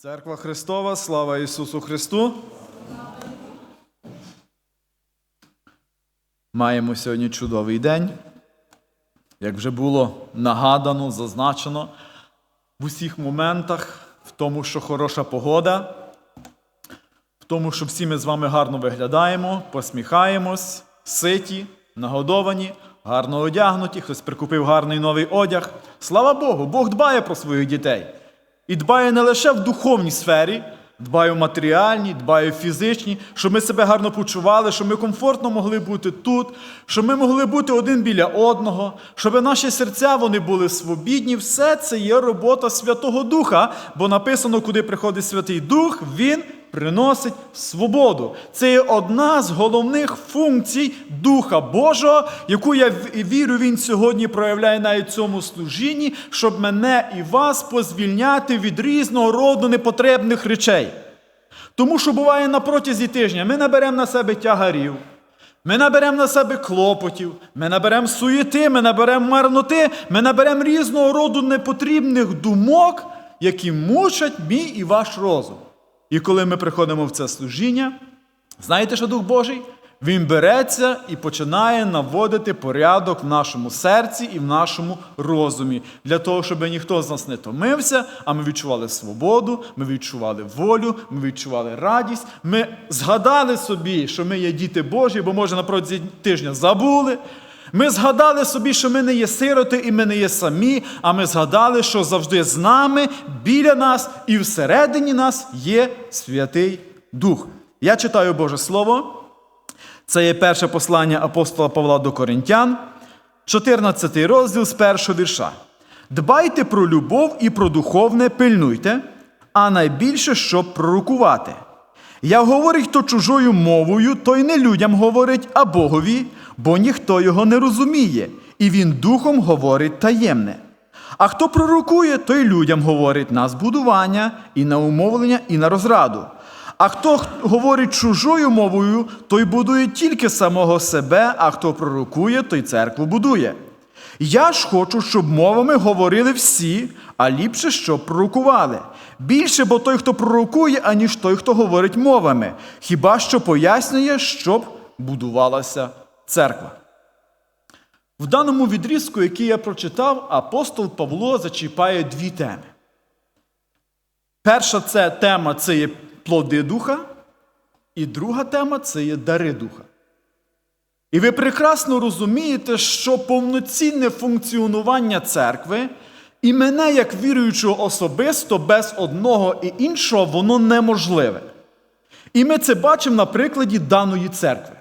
Церква Христова, слава Ісусу Христу. Маємо сьогодні чудовий день. Як вже було нагадано, зазначено в усіх моментах, в тому, що хороша погода, в тому, що всі ми з вами гарно виглядаємо, посміхаємось, ситі, нагодовані, гарно одягнуті, хтось прикупив гарний новий одяг. Слава Богу, Бог дбає про своїх дітей. І дбає не лише в духовній сфері, дбає в матеріальній, дбає в фізичній, щоб ми себе гарно почували, щоб ми комфортно могли бути тут, щоб ми могли бути один біля одного, щоб наші серця вони були свобідні. Все це є робота Святого Духа, бо написано, куди приходить Святий Дух, Він приносить свободу. Це є одна з головних функцій Духа Божого, яку я вірю, він сьогодні проявляє на цьому служінні, щоб мене і вас позвільняти від різного роду непотребних речей. Тому що буває на протязі тижня, ми наберемо на себе тягарів, ми наберемо на себе клопотів, ми наберемо суєти, ми наберемо марноти, ми наберемо різного роду непотрібних думок, які мучать мій і ваш розум. І коли ми приходимо в це служіння, знаєте, що Дух Божий? Він береться і починає наводити порядок в нашому серці і в нашому розумі, для того, щоб ніхто з нас не томився, а ми відчували свободу, ми відчували волю, ми відчували радість. Ми згадали собі, що ми є діти Божі, бо може протязі тижня забули. Ми згадали собі, що ми не є сироти і ми не є самі, а ми згадали, що завжди з нами, біля нас і всередині нас є Святий Дух. Я читаю Боже Слово. Це є перше послання апостола Павла до Коринтян, 14 розділ з першого вірша. Дбайте про любов і про духовне пильнуйте, а найбільше, щоб пророкувати. Я говорю, хто чужою мовою, той не людям говорить, а Богові, бо ніхто його не розуміє, і він духом говорить таємне. А хто пророкує, той людям говорить на збудування, і на умовлення, і на розраду. А хто говорить чужою мовою, той будує тільки самого себе, а хто пророкує, той церкву будує. Я ж хочу, щоб мовами говорили всі, а ліпше, щоб пророкували. Більше, бо той, хто пророкує, аніж той, хто говорить мовами, хіба що пояснює, щоб будувалася церква. В даному відрізку, який я прочитав, апостол Павло зачіпає дві теми. Перша це тема це є плоди духа, і друга тема це є дари духа. І ви прекрасно розумієте, що повноцінне функціонування церкви і мене, як віруючого особисто, без одного і іншого, воно неможливе. І ми це бачимо на прикладі даної церкви.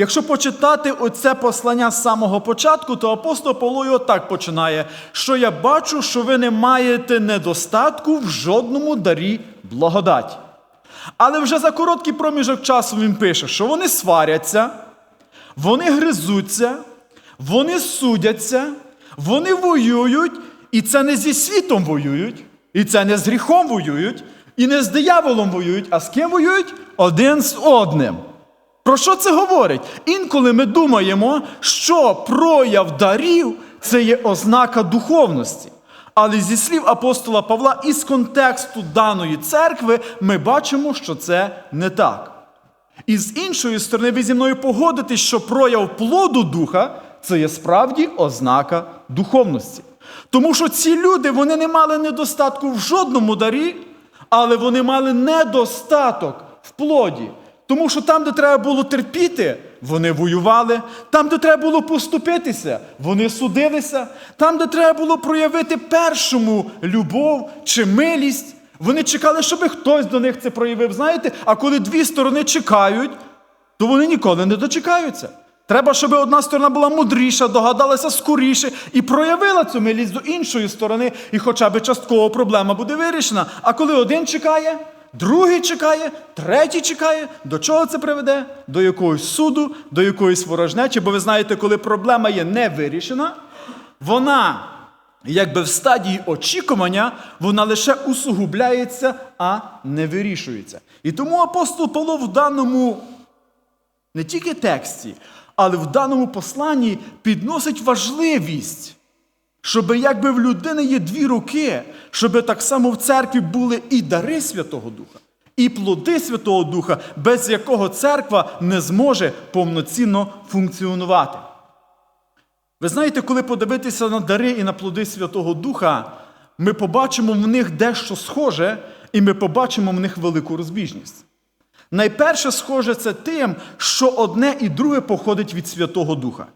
Якщо почитати оце послання з самого початку, то апостол Павло його так починає, що я бачу, що ви не маєте недостатку в жодному дарі благодаті. Але вже за короткий проміжок часу він пише, що вони сваряться, вони гризуться, вони судяться, вони воюють, і це не зі світом воюють, і це не з гріхом воюють, і не з дияволом воюють, а з ким воюють? Один з одним. Про що це говорить? Інколи ми думаємо, що прояв дарів це є ознака духовності. Але зі слів апостола Павла із контексту даної церкви ми бачимо, що це не так. І з іншої сторони, ви зі мною погодитесь, що прояв плоду духа це є справді ознака духовності. Тому що ці люди вони не мали недостатку в жодному дарі, але вони мали недостаток в плоді. Тому що там, де треба було терпіти, вони воювали, там, де треба було поступитися, вони судилися, там, де треба було проявити першому любов чи милість, вони чекали, щоб хтось до них це проявив. Знаєте, а коли дві сторони чекають, то вони ніколи не дочекаються. Треба, щоб одна сторона була мудріша, догадалася скоріше і проявила цю милість до іншої сторони, і хоча б частково проблема буде вирішена. А коли один чекає, другий чекає, третій чекає, до чого це приведе? До якогось суду, до якоїсь ворожнечі. Бо ви знаєте, коли проблема є не вирішена, вона, якби в стадії очікування, вона лише усугубляється, а не вирішується. І тому апостол Павло в даному не тільки тексті, але в даному посланні підносить важливість Щоб якби в людини є дві руки, щоб так само в церкві були і дари Святого Духа, і плоди Святого Духа, без якого церква не зможе повноцінно функціонувати. Ви знаєте, коли подивитися на дари і на плоди Святого Духа, ми побачимо в них дещо схоже, і ми побачимо в них велику розбіжність. Найперше схоже це тим, що одне і друге походить від Святого Духа.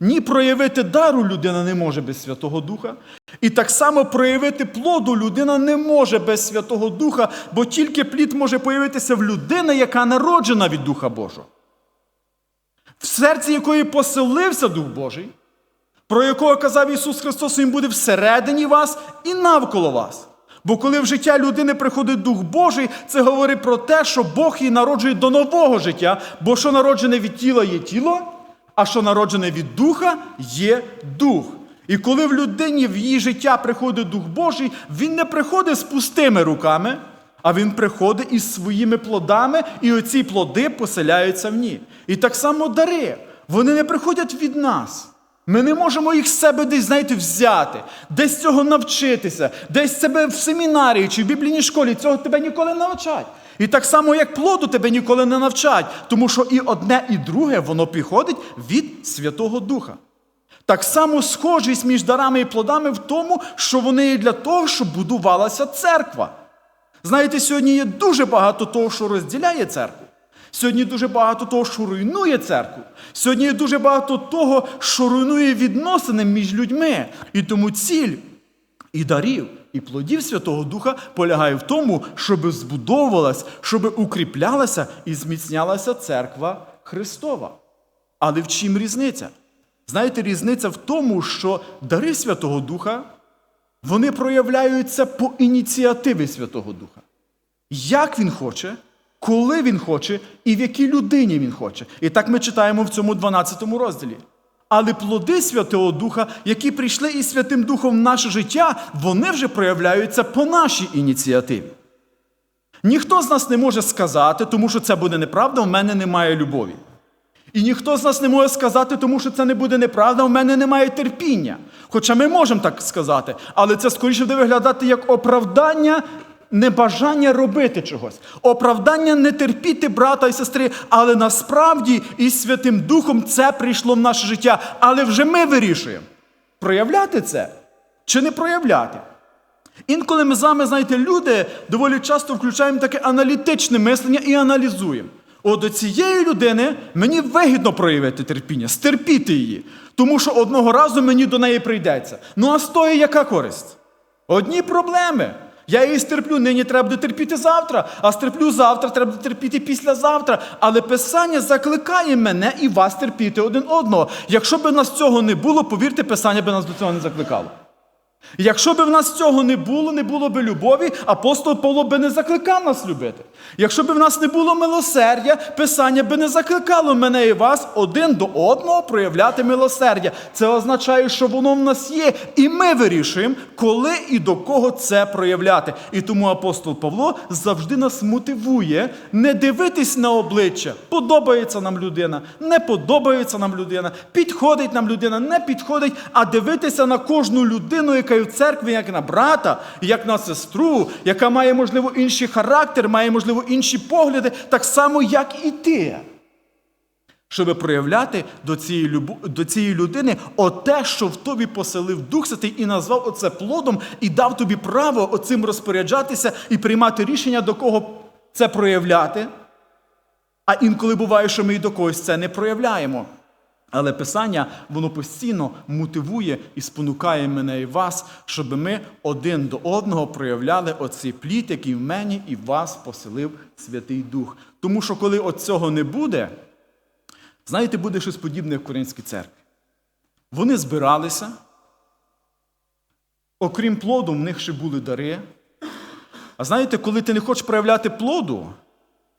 Ні проявити дару людина не може без Святого Духа, і так само проявити плоду людина не може без Святого Духа, бо тільки плід може появитися в людини, яка народжена від Духа Божого, в серці якої поселився Дух Божий, про якого казав Ісус Христос, Він буде всередині вас і навколо вас. Бо коли в життя людини приходить Дух Божий, це говорить про те, що Бог її народжує до нового життя, бо що народжене від тіла є тіло, а що народжене від духа є дух. І коли в людині в її життя приходить Дух Божий, він не приходить з пустими руками, а він приходить із своїми плодами, і оці плоди поселяються в ній. І так само дари, вони не приходять від нас. Ми не можемо їх з себе десь, знаєте, взяти, десь цього навчитися, десь себе в семінарії чи в біблійній школі цього тебе ніколи не навчать. І так само, як плоду тебе ніколи не навчать, тому що і одне, і друге воно приходить від Святого Духа. Так само схожість між дарами і плодами в тому, що вони є для того, щоб будувалася церква. Знаєте, сьогодні є дуже багато того, що розділяє церкву. Сьогодні дуже багато того, що руйнує церкву. Сьогодні є дуже багато того, що руйнує відносини між людьми. І тому ціль і дарів, і плодів Святого Духа полягає в тому, щоб збудовувалась, щоб укріплялася і зміцнялася церква Христова. Але в чим різниця? Знаєте, різниця в тому, що дари Святого Духа вони проявляються по ініціативі Святого Духа. Як він хоче, коли він хоче і в якій людині він хоче. І так ми читаємо в цьому 12 розділі. Але плоди Святого Духа, які прийшли із Святим Духом в наше життя, вони вже проявляються по нашій ініціативі. Ніхто з нас не може сказати, тому що це буде неправда, у мене немає любові. І ніхто з нас не може сказати, тому що це не буде неправда, у мене немає терпіння. Хоча ми можемо так сказати, але це скоріше буде виглядати як оправдання небажання робити чогось, оправдання не терпіти брата і сестри, але насправді із Святим Духом це прийшло в наше життя. Але вже ми вирішуємо, проявляти це чи не проявляти. Інколи ми з вами, знаєте, люди доволі часто включаємо таке аналітичне мислення і аналізуємо. От до цієї людини мені вигідно проявити терпіння, стерпіти її. Тому що одного разу мені до неї прийдеться. Ну а з тої яка користь? Одні проблеми. Я її стерплю, нині треба буде терпіти завтра, а стерплю завтра, треба буде терпіти післязавтра. Але Писання закликає мене і вас терпіти один одного. Якщо б нас цього не було, повірте, Писання би нас до цього не закликало. Якщо б в нас цього не було, не було б любові, апостол Павло би не закликав нас любити. Якщо б в нас не було милосердя, Писання би не закликало мене і вас один до одного проявляти милосердя. Це означає, що воно в нас є, і ми вирішуємо, коли і до кого це проявляти. І тому апостол Павло завжди нас мотивує не дивитись на обличчя, подобається нам людина, не подобається нам людина, підходить нам людина, не підходить, а дивитися на кожну людину, яка в церкві, як на брата, як на сестру, яка має, можливо, інший характер, має, можливо, інші погляди, так само, як і ти. Щоб проявляти до цієї, любу, до цієї людини оте, що в тобі поселив Дух Святий і назвав оце плодом, і дав тобі право оцим розпоряджатися і приймати рішення, до кого це проявляти. А інколи буває, що ми і до когось це не проявляємо. Але Писання, воно постійно мотивує і спонукає мене і вас, щоб ми один до одного проявляли оцей плід, який в мені і в вас поселив Святий Дух. Тому що коли от цього не буде, знаєте, буде щось подібне в Коринській церкві. Вони збиралися, окрім плоду, в них ще були дари. А знаєте, коли ти не хочеш проявляти плоду,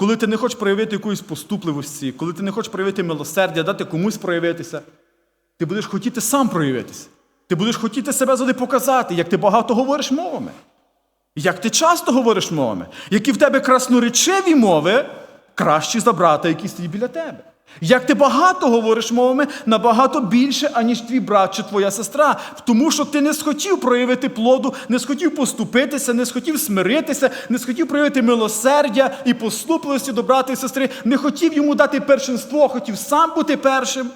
коли ти не хочеш проявити якоїсь поступливості, коли ти не хочеш проявити милосердя, дати комусь проявитися, ти будеш хотіти сам проявитися. Ти будеш хотіти себе завжди показати, як ти багато говориш мовами, як ти часто говориш мовами, які в тебе красноречиві мови кращі за брата, який стоїть біля тебе. Як ти багато говориш мовами, набагато більше, аніж твій брат чи твоя сестра, тому що ти не схотів проявити плоду, не схотів поступитися, не схотів смиритися, не схотів проявити милосердя і поступливості до брата і сестри, не хотів йому дати першинство, хотів сам бути першим.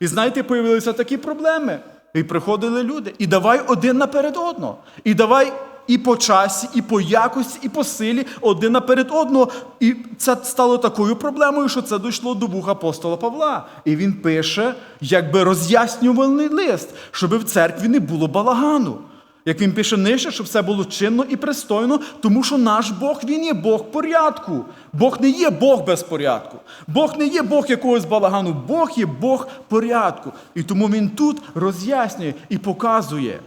І знаєте, появилися такі проблеми. І приходили люди. І давай один наперед одного. І давай і по часі, і по якості, і по силі один наперед одного. І це стало такою проблемою, що це дійшло до вуха апостола Павла. І він пише, якби роз'яснювальний лист, щоб в церкві не було балагану. Як він пише нижче, щоб все було чинно і пристойно, тому що наш Бог він є Бог порядку. Бог не є Бог безпорядку. Бог не є Бог якогось балагану, Бог є Бог порядку. І тому він тут роз'яснює і показує,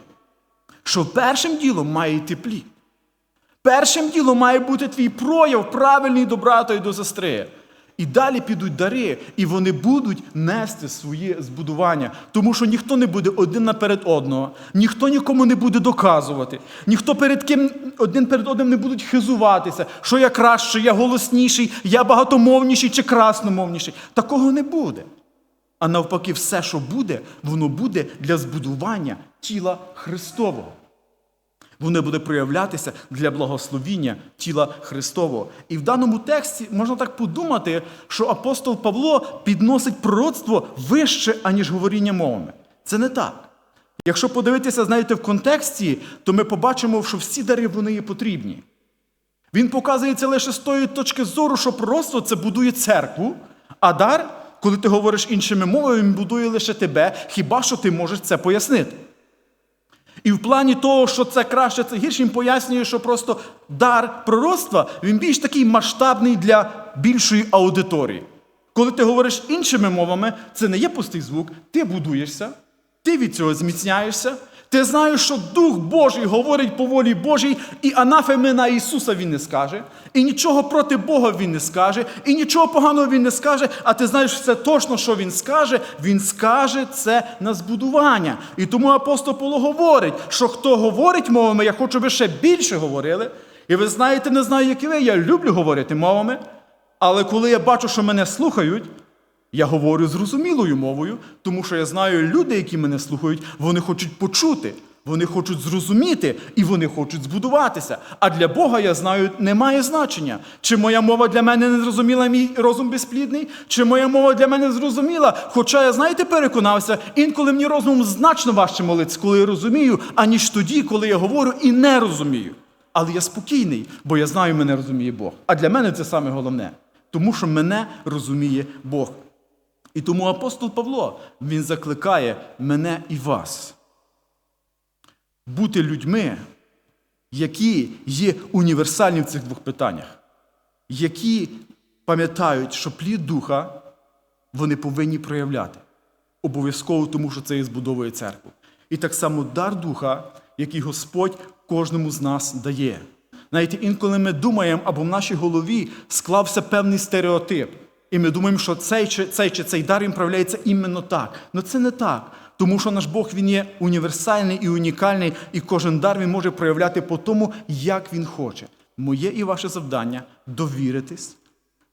що першим ділом має йти плід. Першим ділом має бути твій прояв правильний до брата і до сестри. І далі підуть дари, і вони будуть нести своє збудування. Тому що ніхто не буде один наперед одного, ніхто нікому не буде доказувати, ніхто перед ким один перед одним не будуть хизуватися, що я кращий, я голосніший, я багатомовніший чи красномовніший. Такого не буде. А навпаки, все, що буде, воно буде для збудування тіла Христового. Воно буде проявлятися для благословіння тіла Христового. І в даному тексті можна так подумати, що апостол Павло підносить пророцтво вище, аніж говоріння мовами. Це не так. Якщо подивитися, знаєте, в контексті, то ми побачимо, що всі дари вони є потрібні. Він показує це лише з тої точки зору, що пророцтво це будує церкву, а дар, коли ти говориш іншими мовами, він будує лише тебе, хіба що ти можеш це пояснити. І в плані того, що це краще, це гірше, він пояснює, що просто дар пророцтва, він більш такий масштабний для більшої аудиторії. Коли ти говориш іншими мовами, це не є пустий звук, ти будуєшся, ти від цього зміцняєшся, ти знаєш, що Дух Божий говорить по волі Божій, і анафеми на Ісуса Він не скаже, і нічого проти Бога Він не скаже, і нічого поганого Він не скаже, а ти знаєш все точно, що Він скаже, Він скаже це на збудування. І тому апостол Павло говорить, що хто говорить мовами, я хочу, ви ще більше говорили. І ви знаєте, не знаю, як і ви, я люблю говорити мовами, але коли я бачу, що мене слухають, я говорю зрозумілою мовою, тому що я знаю, люди, які мене слухають, вони хочуть почути, вони хочуть зрозуміти і вони хочуть збудуватися. А для Бога, я знаю, немає значення, чи моя мова для мене не зрозуміла, мій розум безплідний, чи моя мова для мене зрозуміла. Хоча я, знаєте, переконався, інколи мені розумом значно важче молитися, коли я розумію, аніж тоді, коли я говорю і не розумію. Але я спокійний, бо я знаю, мене розуміє Бог. А для мене це саме головне, тому що мене розуміє Бог. І тому апостол Павло він закликає мене і вас бути людьми, які є універсальні в цих двох питаннях, які пам'ятають, що плід духа вони повинні проявляти. Обов'язково, тому що це і збудовує церкву. І так само дар духа, який Господь кожному з нас дає. Знаєте, інколи ми думаємо, або в нашій голові склався певний стереотип. І ми думаємо, що цей чи цей, чи цей дар він проявляється іменно так. Але це не так. Тому що наш Бог він є універсальний і унікальний, і кожен дар він може проявляти по тому, як він хоче. Моє і ваше завдання довіритись,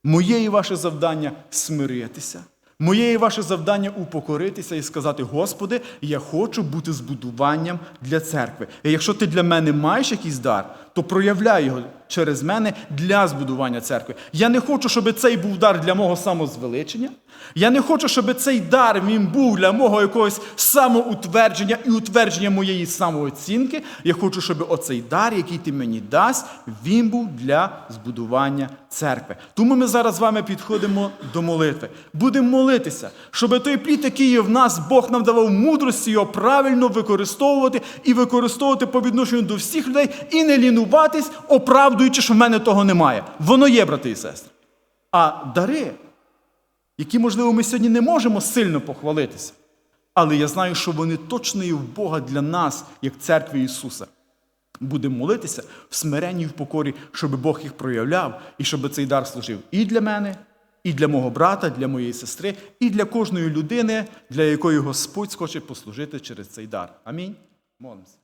моє і ваше завдання смиритися. Моє і ваше завдання упокоритися і сказати: Господи, я хочу бути збудуванням для церкви. І якщо ти для мене маєш якийсь дар, то проявляй його через мене для збудування церкви. Я не хочу, щоб цей був дар для мого самозвеличення. Я не хочу, щоб цей дар він був для мого якогось самоутвердження і утвердження моєї самооцінки. Я хочу, щоб оцей дар, який ти мені дасть, він був для збудування церкви. Тому ми зараз з вами підходимо до молитви. Будемо молитися, щоб той плід, який є в нас, Бог нам давав мудрості його правильно використовувати і використовувати по відношенню до всіх людей, і не лінуватись, оправдуючи, що в мене того немає. Воно є, брати і сестри. А дари, які, можливо, ми сьогодні не можемо сильно похвалитися, але я знаю, що вони точно є в Бога для нас, як церкви Ісуса. Будемо молитися в смиренні і в покорі, щоб Бог їх проявляв і щоб цей дар служив і для мене, і для мого брата, для моєї сестри, і для кожної людини, для якої Господь схоче послужити через цей дар. Амінь. Молимося.